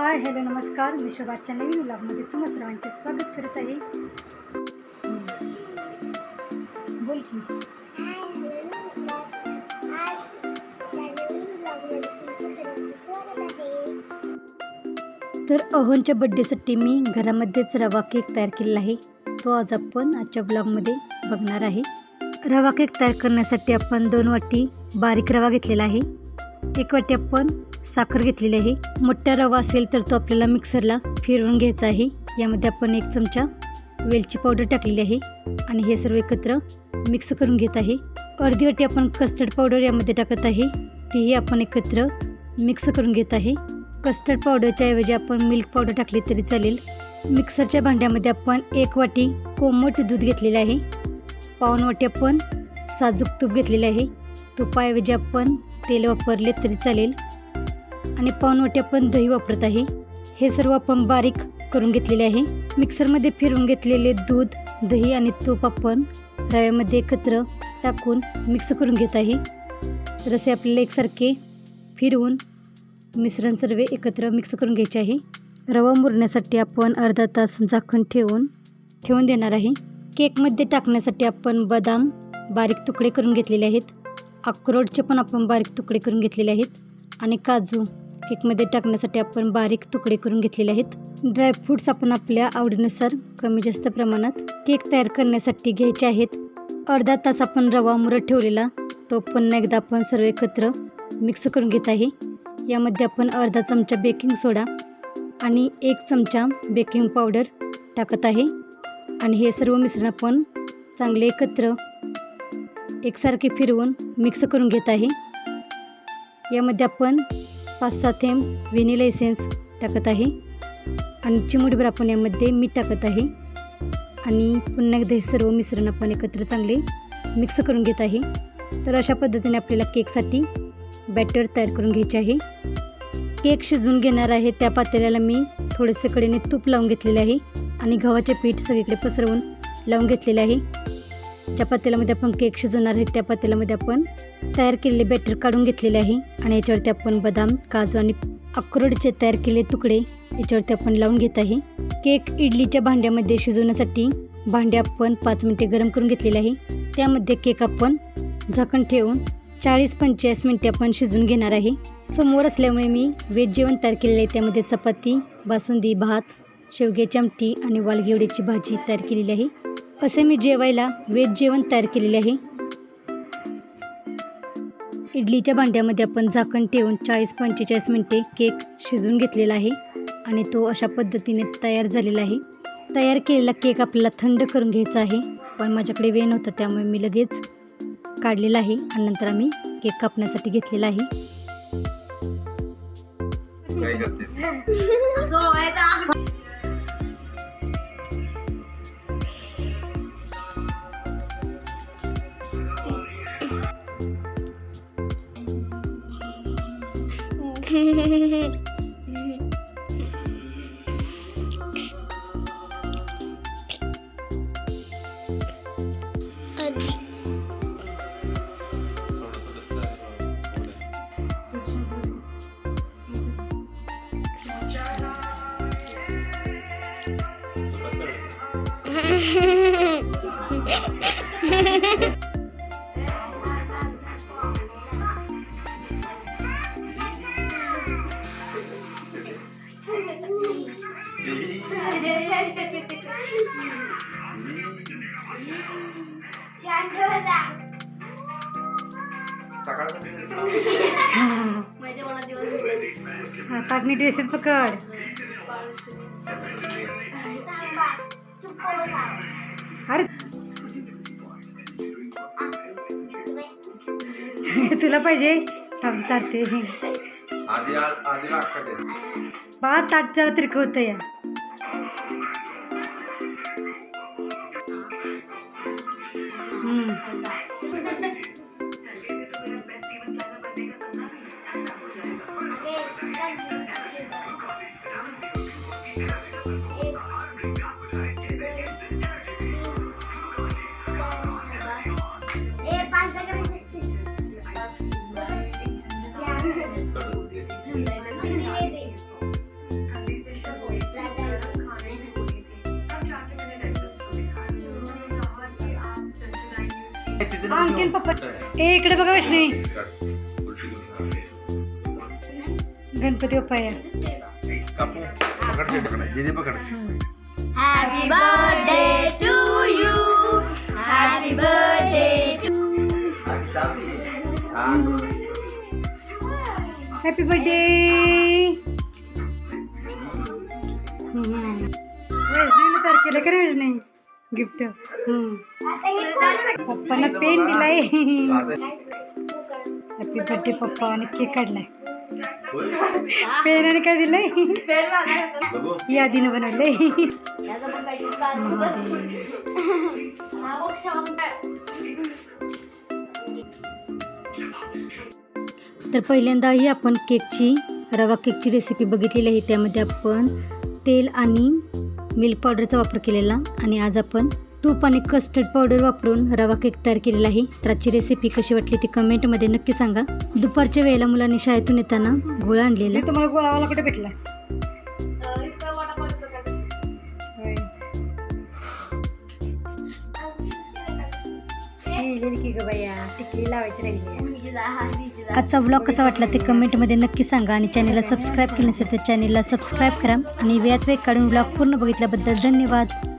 Hi hello नमस्कार. मी शोभाच्या नवीन ब्लॉगमध्ये तुम्हा सर्वांचे स्वागत करत आहे. बोल की. तर अहोनच्या बड्डेसाठी मी घरामध्येच रवा केक तयार केलेला आहे. तो आज आपण आजच्या ब्लॉगमध्ये बघणार आहे. रवा केक तयार करण्यासाठी आपण दोन वाटी बारीक रवा घेतलेला आहे. एक वाटी आपण साखर घेतलेली आहे. मोठा रवा असेल तर तो आपल्याला मिक्सरला फिरवून घ्यायचा आहे. यामध्ये आपण एक चमचा वेलची पावडर टाकलेली आहे आणि हे सर्व एकत्र मिक्स करून घेत आहे. अर्धी वाटी आपण कस्टर्ड पावडर यामध्ये टाकत आहे. तेही आपण एकत्र मिक्स करून घेत आहे. कस्टर्ड पावडरच्या ऐवजी आपण मिल्क पावडर टाकली तरी चालेल. मिक्सरच्या भांड्यामध्ये आपण एक वाटी कोमट दूध घेतलेले आहे. पाऊण वाटी आपण साजूक तूप घेतलेले आहे. तुपाऐवजी आपण तेल वापरले तरी चालेल. आणि पाऊण पण दही वापरत आहे. हे सर्व आपण बारीक करून घेतलेले आहे. मिक्सरमध्ये फिरून घेतलेले दूध दही आणि तूप आपण रव्यामध्ये एकत्र टाकून मिक्स करून घेत आहे. तर असे आपल्याला एकसारखे फिरवून मिश्रण सर्व एकत्र मिक्स करून घ्यायचे आहे. रवा मुरण्यासाठी आपण अर्धा तास झाकण ठेवून ठेवून देणार आहे. केकमध्ये टाकण्यासाठी आपण बदाम बारीक तुकडे करून घेतलेले आहेत. अक्रोडचे पण आपण बारीक तुकडे करून घेतलेले आहेत. आणि काजू केकमध्ये टाकण्यासाठी आपण बारीक तुकडे करून घेतलेले आहेत. ड्रायफ्रूट्स आपण आपल्या आवडीनुसार कमी जास्त प्रमाणात केक तयार करण्यासाठी घ्यायचे आहेत. अर्धा तास आपण रवा मुरत ठेवलेला तो पुन्हा एकदा आपण सर्व एकत्र मिक्स करून घेत आहे. यामध्ये आपण अर्धा चमचा बेकिंग सोडा आणि एक चमचा बेकिंग पावडर टाकत आहे. आणि हे सर्व मिश्रण आपण चांगले एकत्र एकसारखे फिरवून मिक्स करून घेत आहे. यामध्ये आपण पाच सात थेंब व्हेनिला एसेन्स टाकत आहे. आणि चिमुटभर आपण यामध्ये मीठ टाकत आहे. आणि पुन्हा एकदा हे सर्व मिश्रण आपण एकत्र चांगले मिक्स करून घेत आहे. तर अशा पद्धतीने आपल्याला केकसाठी बॅटर तयार करून घ्यायचे आहे. केक शिजवून घेणार आहे. त्या पातेल्याला मी थोडेसे कडेने तूप लावून घेतलेले आहे. आणि गव्हाचे पीठ सगळीकडे पसरवून लावून घेतलेले आहे. ज्या पातेल्यामध्ये आपण केक शिजवणार आहे. त्या पातेल्यामध्ये आपण तयार केलेले बॅटर काढून घेतलेले आहे. आणि याच्यावरती आपण बदाम काजू आणि अक्रोडचे तयार केलेले तुकडे याच्यावरती आपण लावून घेत आहे. केक इडलीच्या भांड्यामध्ये शिजवण्यासाठी भांडे आपण पाच मिनटे गरम करून घेतलेले आहे. त्यामध्ये केक आपण झाकण ठेवून चाळीस पंचेचाळीस मिनटे आपण शिजवून घेणार आहे. समोर असल्यामुळे मी व्हेज जेवण तयार केलेलं आहे. त्यामध्ये चपाती बासुंदी भात शेवग्याची आमटी आणि वालगिवड्याची भाजी तयार केलेली आहे. असे मी जेवायला व्हेज जेवण तयार केलेले आहे. इडलीच्या भांड्यामध्ये आपण झाकण ठेवून चाळीस पंचेचाळीस मिनटे केक शिजवून घेतलेला आहे आणि तो अशा पद्धतीने तयार झालेला आहे. तयार केलेला केक आपल्याला थंड करून घ्यायचा आहे पण माझ्याकडे वेळ नव्हता त्यामुळे मी लगेच काढलेला आहे आणि नंतर आम्ही केक कापण्यासाठी घेतलेला आहे. काय करते पाटणी ड्रेसेस पकड. अरे. तुला पाहिजे? थांब चालते बा ताट जरा तरी होतं या. अंकल पप्पा ए इकडे बघा वैष्णवी गणपती बाप्पा या happy birthday to you happy birthday to happy birthday वैष्णवीने तर केलं का रे वैष्णवी गिफ्ट पप्पाला पेन दिलाय. Happy birthday papa. आणि केक काढलाय. पेन आणि काय दिलंय? यादीनं बनवलंय. तर पहिल्यांदाही आपण केकची रवा केकची रेसिपी बघितलेली आहे. त्यामध्ये आपण तेल आणि मिल्क पावडरचा वापर केलेला आणि आज आपण तूप आणि कस्टर्ड पावडर वापरून रवा केक तयार केलेला आहे. तर आजची रेसिपी कशी वाटली ती कमेंटमध्ये नक्की सांगा. दुपारच्या वेळेला मुलांनी शाळेतून येताना गोळा आणलेला. तुम्हाला गोळावाला कुठे भेटला? की ग बाया? टिकली लावायची राहिली आजचा व्लॉग कसा वाटला ते कमेंटमध्ये नक्की सांगा आणि चॅनलला सबस्क्राईब केलं नसेल तर चॅनलला सबस्क्राईब करा आणि वेळात वेळ काढून व्लॉग पूर्ण बघितल्याबद्दल धन्यवाद.